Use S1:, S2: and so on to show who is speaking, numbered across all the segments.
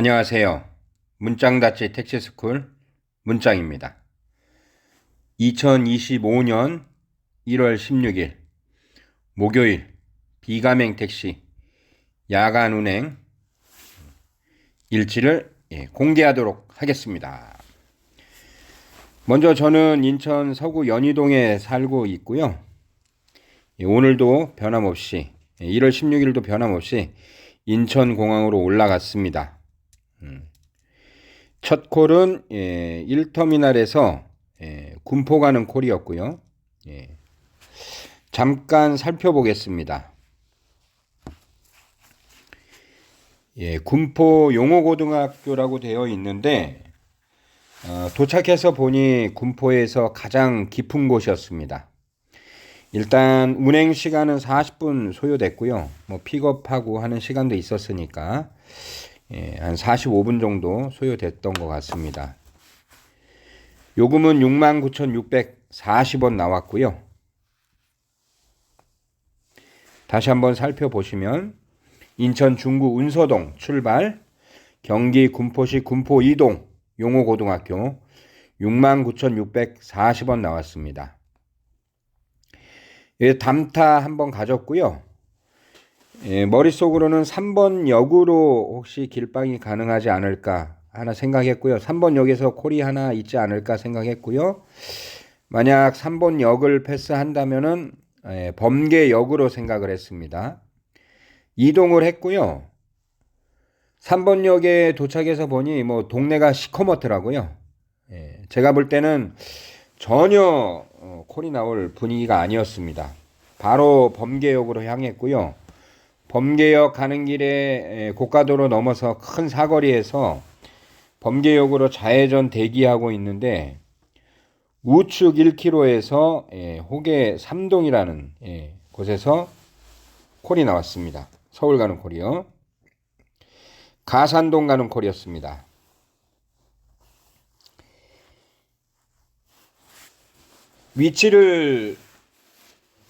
S1: 안녕하세요. 문장다치 택시스쿨 문장입니다. 2025년 1월 16일 목요일 비가맹 택시 야간 운행 일지를 예, 공개하도록 하겠습니다. 먼저 저는 인천 서구 연희동에 살고 있고요. 예, 오늘도 변함없이 1월 16일도 변함없이 인천공항으로 올라갔습니다. 첫 콜은 예, 1터미널에서 예, 군포 가는 콜이었고요. 예, 잠깐 살펴보겠습니다. 예, 군포 용호고등학교라고 되어 있는데 어, 도착해서 보니 군포에서 가장 깊은 곳이었습니다. 일단 운행 시간은 40분 소요됐고요. 뭐 픽업하고 하는 시간도 있었으니까 예, 한 45분 정도 소요됐던 것 같습니다. 요금은 69,640원 나왔고요. 다시 한번 살펴보시면 인천 중구 운서동 출발 경기 군포시 군포 이동 용호고등학교 69,640원 나왔습니다. 예, 담타 한번 가졌고요. 예, 머릿속으로는 3번 역으로 혹시 길방이 가능하지 않을까 하나 생각했고요. 3번 역에서 콜이 하나 있지 않을까 생각했고요. 만약 3번 역을 패스한다면은 예, 범계 역으로 생각을 했습니다. 이동을 했고요. 3번 역에 도착해서 보니 뭐 동네가 시커멓더라고요. 예, 제가 볼 때는 전혀 어, 콜이 나올 분위기가 아니었습니다. 바로 범계역으로 향했고요. 범계역 가는 길에 고가도로 넘어서 큰 사거리에서 범계역으로 좌회전 대기하고 있는데 우측 1km에서 호계 3동이라는 곳에서 콜이 나왔습니다. 서울 가는 콜이요. 가산동 가는 콜이었습니다. 위치를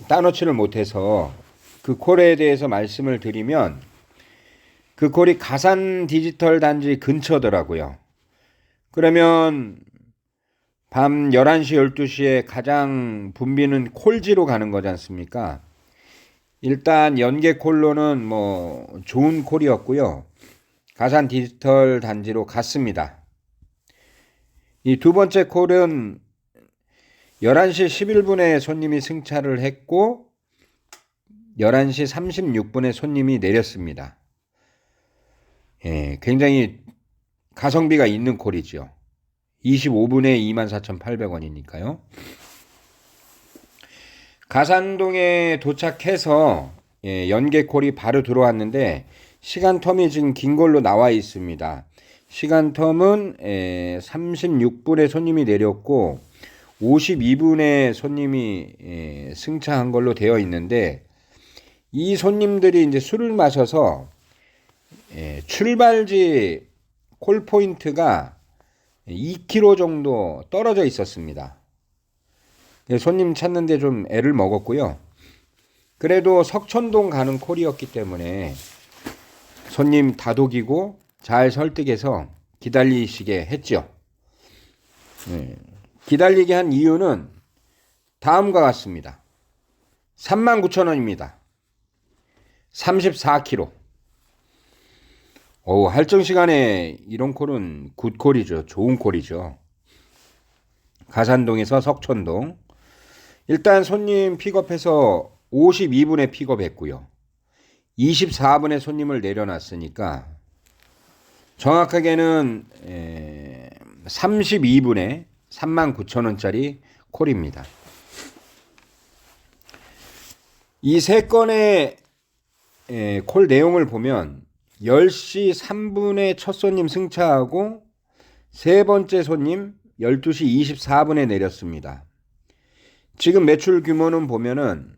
S1: 따놓지를 못해서 그 콜에 대해서 말씀을 드리면 그 콜이 가산 디지털 단지 근처더라고요. 그러면 밤 11시, 12시에 가장 붐비는 콜지로 가는 거지 않습니까? 일단 연계 콜로는 뭐 좋은 콜이었고요. 가산 디지털 단지로 갔습니다. 이 두 번째 콜은 11시 11분에 손님이 승차를 했고 11시 36분에 손님이 내렸습니다. 예, 굉장히 가성비가 있는 콜이죠. 25분에 24,800원이니까요. 가산동에 도착해서 예, 연계콜이 바로 들어왔는데 시간 텀이 지금 긴 걸로 나와 있습니다. 시간 텀은 예, 36분에 손님이 내렸고 52분에 손님이 예, 승차한 걸로 되어 있는데 이 손님들이 이제 술을 마셔서 예, 출발지 콜 포인트가 2km 정도 떨어져 있었습니다. 손님 찾는데 좀 애를 먹었고요. 그래도 석천동 가는 콜이었기 때문에 손님 다독이고 잘 설득해서 기다리시게 했죠. 예, 기다리게 한 이유는 다음과 같습니다. 39,000원입니다. 34km. 오, 할정 시간에 이런 콜은 굿콜이죠. 좋은 콜이죠. 가산동에서 석천동. 일단 손님 픽업해서 52분에 픽업했고요. 24분에 손님을 내려놨으니까 정확하게는 32분에 39,000원짜리 콜입니다. 이 세 건의 예, 콜 내용을 보면 10시 3분에 첫 손님 승차하고 세 번째 손님 12시 24분에 내렸습니다. 지금 매출 규모는 보면은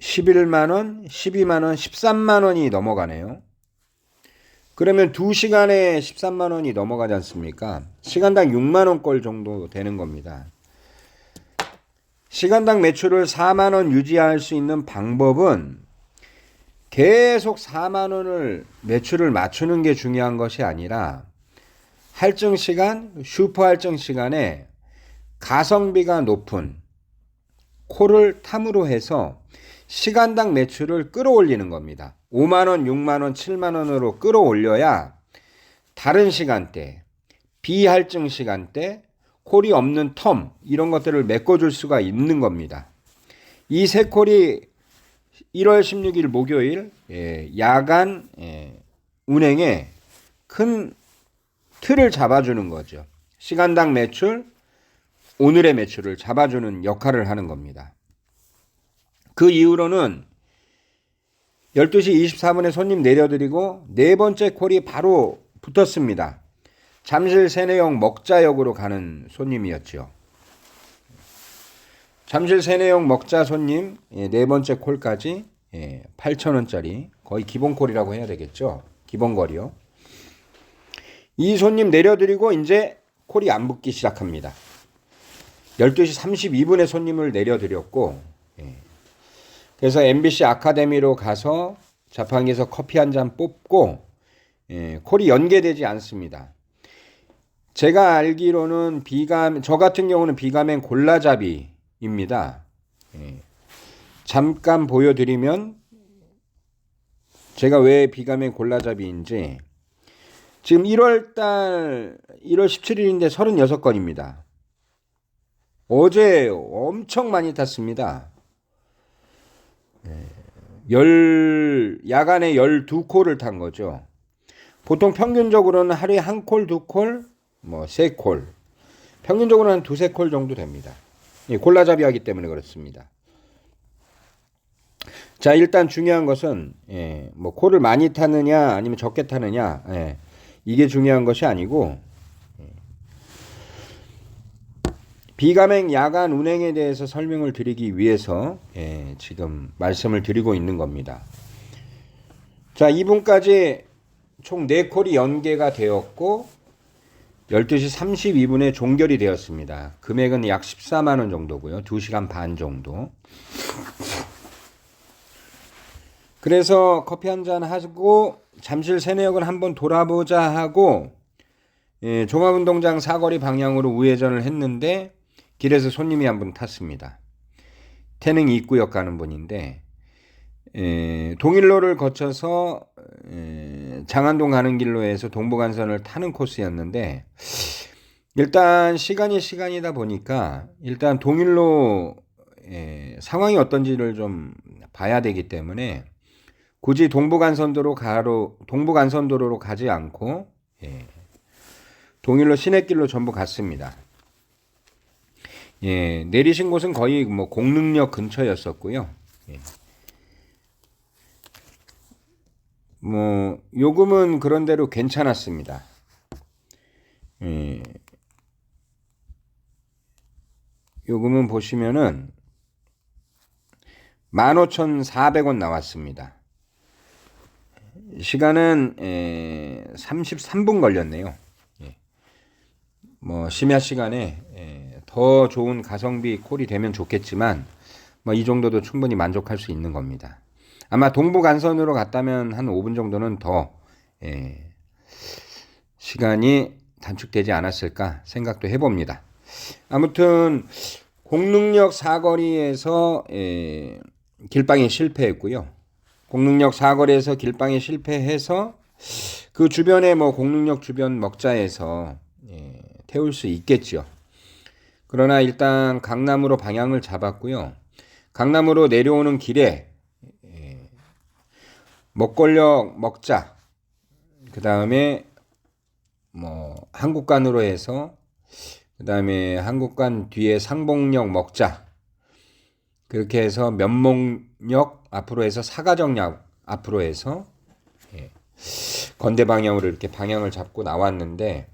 S1: 11만 원, 12만 원, 13만 원이 넘어가네요. 그러면 2시간에 13만 원이 넘어가지 않습니까? 시간당 6만 원꼴 정도 되는 겁니다. 시간당 매출을 4만 원 유지할 수 있는 방법은 계속 4만 원을 매출을 맞추는 게 중요한 것이 아니라 할증 시간, 슈퍼 할증 시간에 가성비가 높은 코를 탐으로 해서 시간당 매출을 끌어올리는 겁니다. 5만 원, 6만 원, 7만 원으로 끌어올려야 다른 시간대, 비할증 시간대, 콜이 없는 텀 이런 것들을 메꿔줄 수가 있는 겁니다. 이 세 콜이 1월 16일 목요일 예, 야간 예, 운행에 큰 틀을 잡아주는 거죠. 시간당 매출, 오늘의 매출을 잡아주는 역할을 하는 겁니다. 그 이후로는 12시 24분에 손님 내려드리고 네 번째 콜이 바로 붙었습니다. 잠실 세내역 먹자역으로 가는 손님이었죠. 잠실 세내역 먹자 손님 예, 네 번째 콜까지 예, 8,000원짜리 거의 기본 콜이라고 해야 되겠죠. 기본 거리요. 이 손님 내려드리고 이제 콜이 안 붙기 시작합니다. 12시 32분에 손님을 내려드렸고 예. 그래서 MBC 아카데미로 가서 자판기에서 커피 한 잔 뽑고 예, 콜이 연계되지 않습니다. 제가 알기로는 비감 저 같은 경우는 비가맨 골라잡이 입니다. 예. 잠깐 보여드리면 제가 왜 비가맨 골라잡이인지 지금 1월달 1월 17일인데 36건입니다. 어제 엄청 많이 탔습니다. 열 야간에 12콜을 탄 거죠. 보통 평균적으로는 하루에 한 콜, 두 콜, 뭐 세 콜. 평균적으로는 한 두세 콜 정도 됩니다. 예, 골라잡이 하기 때문에 그렇습니다. 자, 일단 중요한 것은 예, 뭐 콜을 많이 타느냐 아니면 적게 타느냐 예, 이게 중요한 것이 아니고 비가맹 야간 운행에 대해서 설명을 드리기 위해서 예, 지금 말씀을 드리고 있는 겁니다. 자, 2분까지 총 4콜이 연계가 되었고 12시 32분에 종결이 되었습니다. 금액은 약 14만 원 정도고요. 2시간 반 정도. 그래서 커피 한 잔 하고 잠실 세내역을 한번 돌아보자 하고 예, 종합운동장 사거리 방향으로 우회전을 했는데 길에서 손님이 한 분 탔습니다. 태릉 입구역 가는 분인데 에, 동일로를 거쳐서 에, 장안동 가는 길로 해서 동부간선을 타는 코스였는데 일단 시간이 시간이다 보니까 일단 동일로 에, 상황이 어떤지를 좀 봐야 되기 때문에 굳이 동부간선도로 가로 동부간선도로로 가지 않고 예, 동일로 시내길로 전부 갔습니다. 예, 내리신 곳은 거의 뭐 공릉역 근처였었고요. 예. 뭐 요금은 그런대로 괜찮았습니다. 예. 요금은 보시면은 15,400원 나왔습니다. 시간은 에, 33분 걸렸네요. 예. 뭐 심야 시간에 에, 더 좋은 가성비 콜이 되면 좋겠지만 뭐 이 정도도 충분히 만족할 수 있는 겁니다. 아마 동부 간선으로 갔다면 한 5분 정도는 더 에, 시간이 단축되지 않았을까 생각도 해봅니다. 아무튼 공릉역 사거리에서 에, 길방에 실패했고요. 공릉역 사거리에서 길방에 실패해서 그 주변에 뭐 공릉역 주변 먹자에서 예, 태울 수 있겠죠. 그러나 일단 강남으로 방향을 잡았고요. 강남으로 내려오는 길에 예, 먹골역 먹자 그 다음에 뭐 한국간으로 해서 그 다음에 한국간 뒤에 상봉역 먹자 그렇게 해서 면목역 앞으로 해서 사가정역 앞으로 해서 예, 건대 방향으로 이렇게 방향을 잡고 나왔는데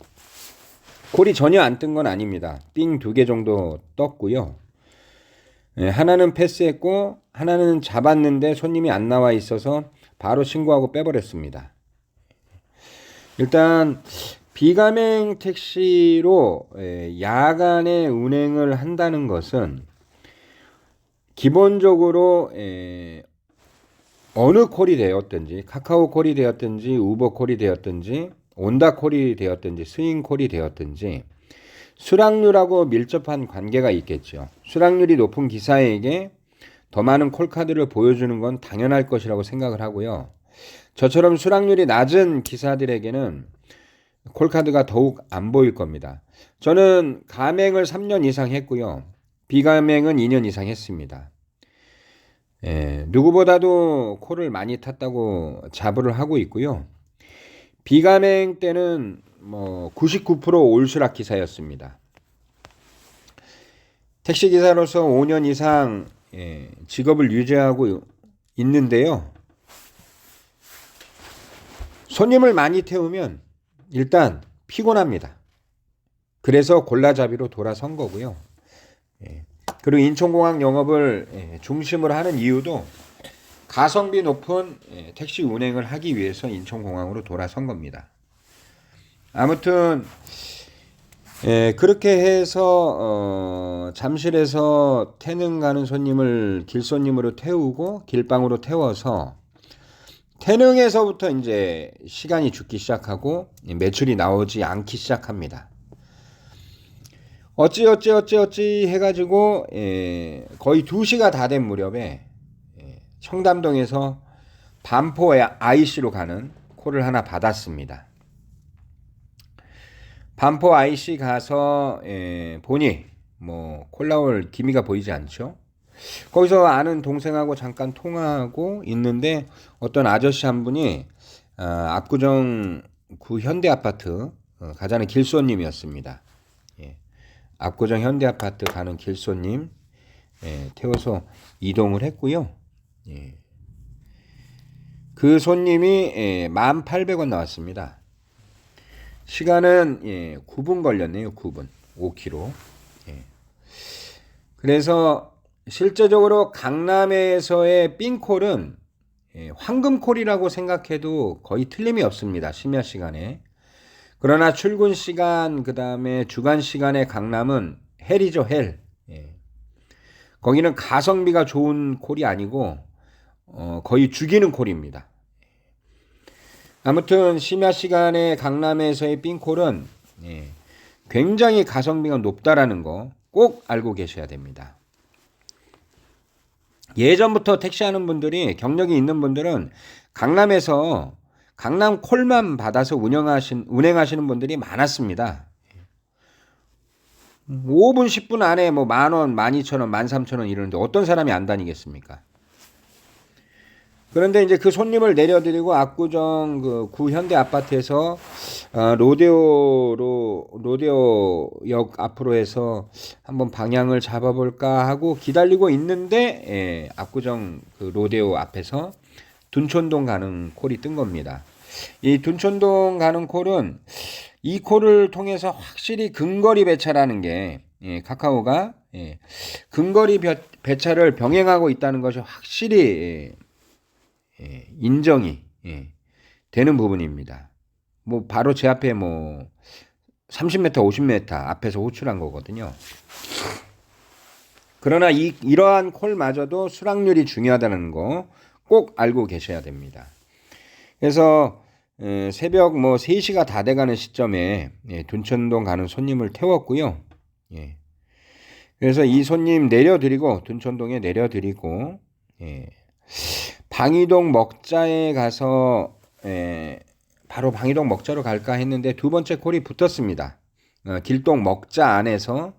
S1: 골이 전혀 안 뜬 건 아닙니다. 삥두개 정도 떴고요. 예, 하나는 패스했고 하나는 잡았는데 손님이 안 나와 있어서 바로 신고하고 빼버렸습니다. 일단 비가맹 택시로 예, 야간에 운행을 한다는 것은 기본적으로 에, 어느 콜이 되었든지 카카오 콜이 되었든지 우버 콜이 되었든지 온다 콜이 되었든지 스윙 콜이 되었든지 수락률하고 밀접한 관계가 있겠죠. 수락률이 높은 기사에게 더 많은 콜카드를 보여주는 건 당연할 것이라고 생각을 하고요. 저처럼 수락률이 낮은 기사들에게는 콜카드가 더욱 안 보일 겁니다. 저는 가맹을 3년 이상 했고요. 비가맹은 2년 이상 했습니다. 예, 누구보다도 콜을 많이 탔다고 자부를 하고 있고요. 비가맹 때는 뭐 99% 올수락 기사였습니다. 택시 기사로서 5년 이상 예, 직업을 유지하고 있는데요. 손님을 많이 태우면 일단 피곤합니다. 그래서 골라잡이로 돌아선 거고요. 예. 그리고 인천공항 영업을 예, 중심으로 하는 이유도 가성비 높은 예, 택시 운행을 하기 위해서 인천공항으로 돌아선 겁니다. 아무튼 예, 그렇게 해서 어, 잠실에서 태릉 가는 손님을 길손님으로 태우고 길방으로 태워서 태릉에서부터 이제 시간이 죽기 시작하고 매출이 나오지 않기 시작합니다. 어찌 어찌 어찌 어찌 해가지고 예, 거의 2시가 다 된 무렵에 예, 청담동에서 반포의 IC로 가는 콜을 하나 받았습니다. 반포 IC 가서 예, 보니 뭐 콜라올 기미가 보이지 않죠. 거기서 아는 동생하고 잠깐 통화하고 있는데 어떤 아저씨 한 분이 어, 압구정 구 현대 아파트 어, 가자는 길손님이었습니다. 예. 압구정 현대 아파트 가는 길손님 예, 태워서 이동을 했고요. 예. 그 손님이 예, 1,800원 나왔습니다. 시간은 예, 9분 걸렸네요. 9분. 5km. 예. 그래서 실제적으로 강남에서의 삥콜은 예, 황금콜이라고 생각해도 거의 틀림이 없습니다. 심야 시간에. 그러나 출근 시간 그 다음에 주간 시간에 강남은 헬이죠 헬. 예. 거기는 가성비가 좋은 콜이 아니고 어, 거의 죽이는 콜입니다. 아무튼 심야 시간에 강남에서의 삥콜은 예, 굉장히 가성비가 높다라는 거 꼭 알고 계셔야 됩니다. 예전부터 택시하는 분들이 경력이 있는 분들은 강남에서 강남 콜만 받아서 운영하신 운행하시는 분들이 많았습니다. 5분 10분 안에 뭐 만 원, 만 이천 원, 만 삼천 원 이러는데 어떤 사람이 안 다니겠습니까? 그런데 이제 그 손님을 내려드리고 압구정 그 구현대 아파트에서 어, 로데오로 로데오역 앞으로 해서 한번 방향을 잡아볼까 하고 기다리고 있는데 예, 압구정 그 로데오 앞에서 둔촌동 가는 콜이 뜬 겁니다. 이 둔촌동 가는 콜은 이 콜을 통해서 확실히 근거리 배차라는 게 예, 카카오가 예, 근거리 배차를 병행하고 있다는 것이 확실히 예, 예, 인정이 예, 되는 부분입니다. 뭐 바로 제 앞에 뭐 30m, 50m 앞에서 호출한 거거든요. 그러나 이, 이러한 콜마저도 수락률이 중요하다는 거 꼭 알고 계셔야 됩니다. 그래서 에, 새벽 뭐 3시가 다 돼가는 시점에 예, 둔천동 가는 손님을 태웠고요. 예. 그래서 이 손님 내려드리고 둔천동에 내려드리고 예. 방이동 먹자에 가서 에, 바로 방이동 먹자로 갈까 했는데 두 번째 콜이 붙었습니다. 어, 길동 먹자 안에서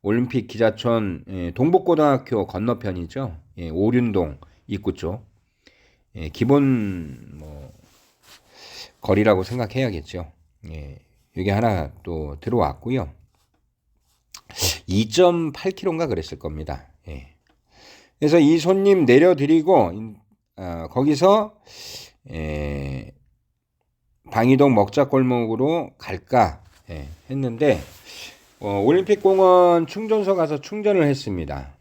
S1: 올림픽 기자촌 예, 동북고등학교 건너편이죠. 예, 오륜동 입구 쪽. 예, 기본 뭐 거리라고 생각해야겠죠. 예, 여기 하나 또 들어왔고요. 2.8km인가 그랬을 겁니다. 예. 그래서 이 손님 내려드리고 어, 거기서 에, 방이동 먹자골목으로 갈까 예, 했는데 어, 올림픽공원 충전소 가서 충전을 했습니다.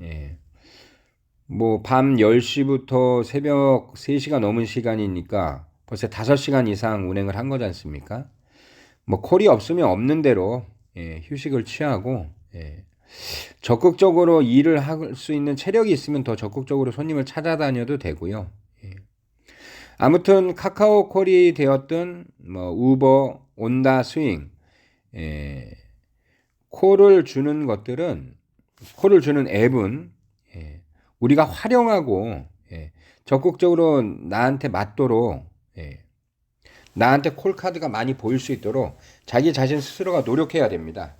S1: 예. 뭐 밤 10시부터 새벽 3시가 넘은 시간이니까 벌써 5시간 이상 운행을 한 거지 않습니까? 뭐 콜이 없으면 없는 대로 예, 휴식을 취하고 예, 적극적으로 일을 할 수 있는 체력이 있으면 더 적극적으로 손님을 찾아다녀도 되고요. 예. 아무튼 카카오 콜이 되었든 뭐 우버, 온다, 스윙, 예, 콜을 주는 것들은 콜을 주는 앱은 예, 우리가 활용하고 예, 적극적으로 나한테 맞도록 예, 나한테 콜 카드가 많이 보일 수 있도록 자기 자신 스스로가 노력해야 됩니다.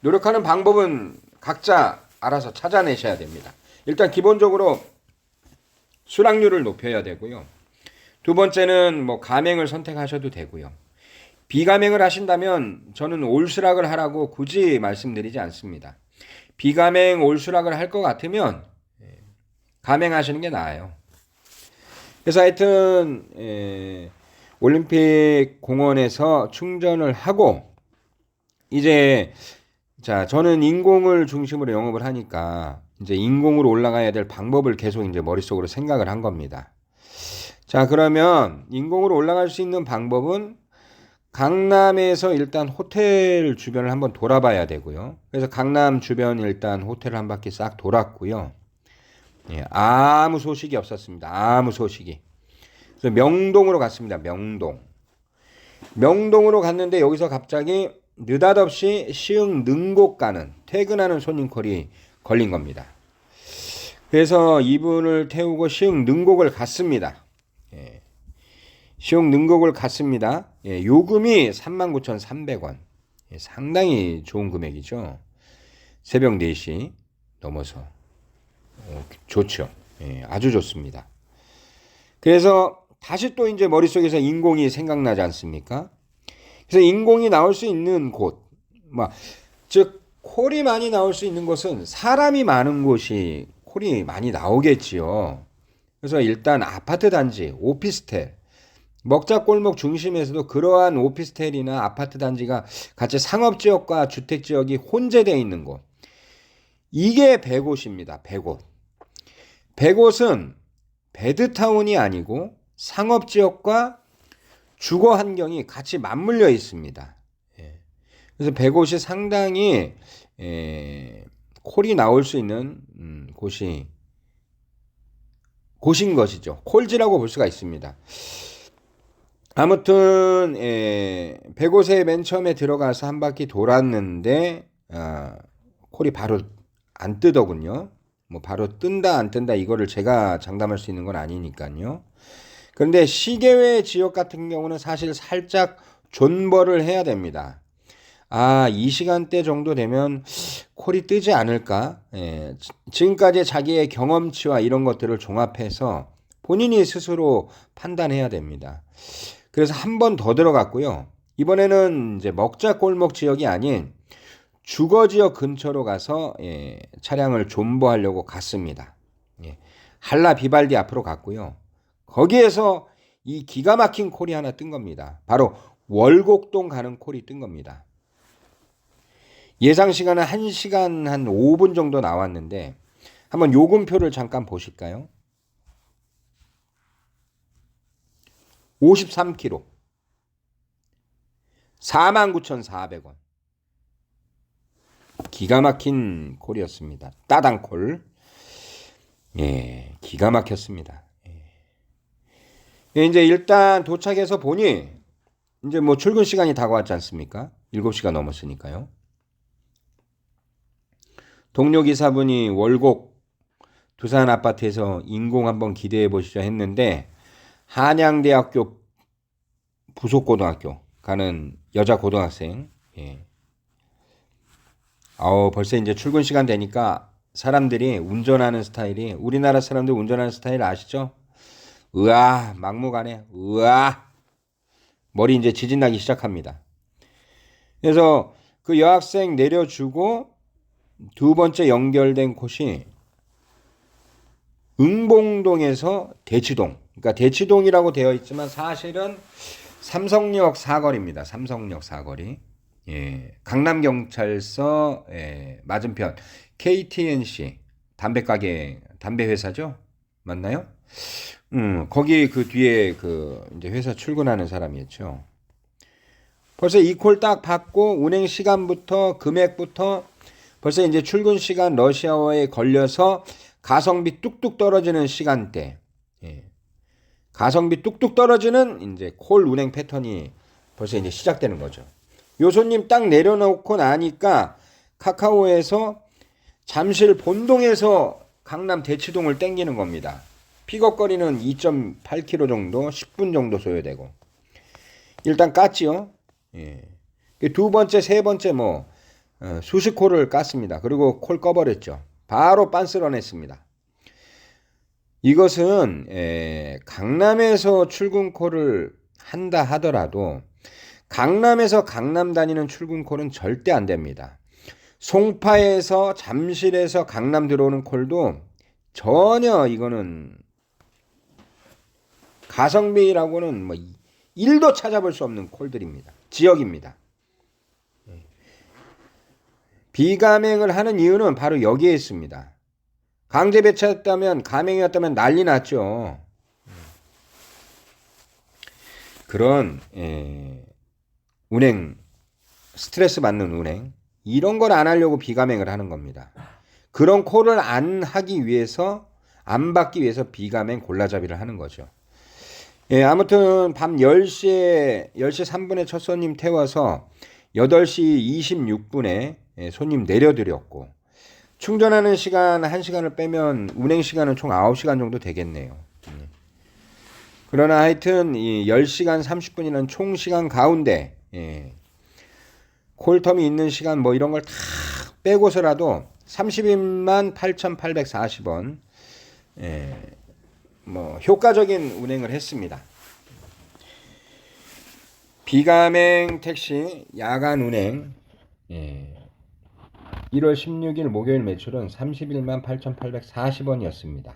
S1: 예, 노력하는 방법은 각자 알아서 찾아내셔야 됩니다. 일단 기본적으로 수락률을 높여야 되고요. 두 번째는 뭐 가맹을 선택하셔도 되고요. 비가맹을 하신다면 저는 올수락을 하라고 굳이 말씀드리지 않습니다. 비가맹 올수락을 할 것 같으면 예, 가맹하시는 게 나아요. 그래서 하여튼 예, 올림픽 공원에서 충전을 하고 이제 자 저는 인공을 중심으로 영업을 하니까 이제 인공으로 올라가야 될 방법을 계속 이제 머릿속으로 생각을 한 겁니다. 자 그러면 인공으로 올라갈 수 있는 방법은 강남에서 일단 호텔 주변을 한번 돌아봐야 되고요. 그래서 강남 주변 일단 호텔을 한 바퀴 싹 돌았고요. 예, 아무 소식이 없었습니다. 아무 소식이. 그래서 명동으로 갔습니다. 명동. 명동으로 갔는데 여기서 갑자기 느닷없이 시흥 능곡 가는 퇴근하는 손님콜이 걸린 겁니다. 그래서 이분을 태우고 시흥 능곡을 갔습니다. 예. 시흥 능곡을 갔습니다. 예, 요금이 39,300원. 예, 상당히 좋은 금액이죠. 새벽 4시 넘어서. 어, 좋죠. 예, 아주 좋습니다. 그래서 다시 또 이제 머릿속에서 인공이 생각나지 않습니까? 그래서 인공이 나올 수 있는 곳, 뭐, 즉, 콜이 많이 나올 수 있는 곳은 사람이 많은 곳이 콜이 많이 나오겠지요. 그래서 일단 아파트 단지, 오피스텔, 먹자골목 중심에서도 그러한 오피스텔이나 아파트 단지가 같이 상업지역과 주택지역이 혼재되어 있는 곳. 이게 100곳입니다. 100곳. 100곳은 베드타운이 아니고 상업지역과 주거 환경이 같이 맞물려 있습니다. 예. 그래서 100곳이 상당히 에, 콜이 나올 수 있는 음, 곳이 곳인 것이죠. 콜지라고 볼 수가 있습니다. 아무튼 에, 100곳에 맨 처음에 들어가서 한 바퀴 돌았는데 아, 콜이 바로 안 뜨더군요. 뭐 바로 뜬다 안 뜬다 이거를 제가 장담할 수 있는 건 아니니까요. 그런데 시계외 지역 같은 경우는 사실 살짝 존버를 해야 됩니다. 아, 이 시간대 정도 되면 콜이 뜨지 않을까? 예, 지금까지 자기의 경험치와 이런 것들을 종합해서 본인이 스스로 판단해야 됩니다. 그래서 한 번 더 들어갔고요. 이번에는 이제 먹자 골목 지역이 아닌 주거 지역 근처로 가서 예, 차량을 존버하려고 갔습니다. 예, 한라 비발디 앞으로 갔고요. 거기에서 이 기가 막힌 콜이 하나 뜬 겁니다. 바로 월곡동 가는 콜이 뜬 겁니다. 예상 시간은 1시간 한 5분 정도 나왔는데 한번 요금표를 잠깐 보실까요? 53km. 49,400원. 기가 막힌 콜이었습니다. 따당콜. 예, 기가 막혔습니다. 예, 이제 일단 도착해서 보니 이제 뭐 출근 시간이 다가왔지 않습니까? 7시가 넘었으니까요. 동료 기사분이 월곡 두산 아파트에서 인공 한번 기대해 보시죠 했는데 한양대학교 부속고등학교 가는 여자 고등학생 예. 아우 벌써 이제 출근 시간 되니까 사람들이 운전하는 스타일이 우리나라 사람들 운전하는 스타일 아시죠? 으아 막무가내 으아 머리 이제 지진 나기 시작합니다. 그래서 그 여학생 내려주고 두 번째 연결된 곳이 응봉동에서 대치동. 그러니까 대치동이라고 되어 있지만 사실은 삼성역 사거리입니다. 삼성역 사거리. 예. 강남경찰서 예, 맞은편 KTNC 담배 가게 담배 회사죠? 맞나요? 음, 거기 그 뒤에 그 이제 회사 출근하는 사람이었죠. 벌써 이 콜 딱 받고 운행 시간부터 금액부터 벌써 이제 출근 시간 러시아워에 걸려서 가성비 뚝뚝 떨어지는 시간대. 예. 가성비 뚝뚝 떨어지는 이제 콜 운행 패턴이 벌써 이제 시작되는 거죠. 요 손님 딱 내려놓고 나니까 카카오에서 잠실 본동에서 강남 대치동을 땡기는 겁니다. 픽업 거리는 2.8km 정도, 10분 정도 소요되고. 일단 깠지요. 예. 두 번째, 세 번째 뭐 어, 수십 콜을 깠습니다. 그리고 콜 꺼버렸죠. 바로 빤스런했습니다. 이것은 에, 강남에서 출근콜을 한다 하더라도 강남에서 강남 다니는 출근콜은 절대 안 됩니다. 송파에서 잠실에서 강남 들어오는 콜도 전혀 이거는 가성비라고는 뭐 1도 찾아볼 수 없는 콜들입니다. 지역입니다. 비가맹을 하는 이유는 바로 여기에 있습니다. 강제 배치했다면 가맹이었다면 난리 났죠. 그런 에, 운행 스트레스 받는 운행 이런 걸 안 하려고 비가맹을 하는 겁니다. 그런 콜을 안 하기 위해서 안 받기 위해서 비가맹 골라잡이를 하는 거죠. 예, 아무튼 밤 10시에 10시 3분에 첫 손님 태워서 8시 26분에 예, 손님 내려드렸고 충전하는 시간 1시간을 빼면 운행 시간은 총 9시간 정도 되겠네요. 예. 그러나 하여튼 이 10시간 30분이라는 총 시간 가운데 예, 콜텀이 있는 시간 뭐 이런 걸 다 빼고서라도 32만 8,840원 예, 뭐 효과적인 운행을 했습니다. 비가맹 택시 야간 운행 예, 1월 16일 목요일 매출은 31만 8,840원이었습니다.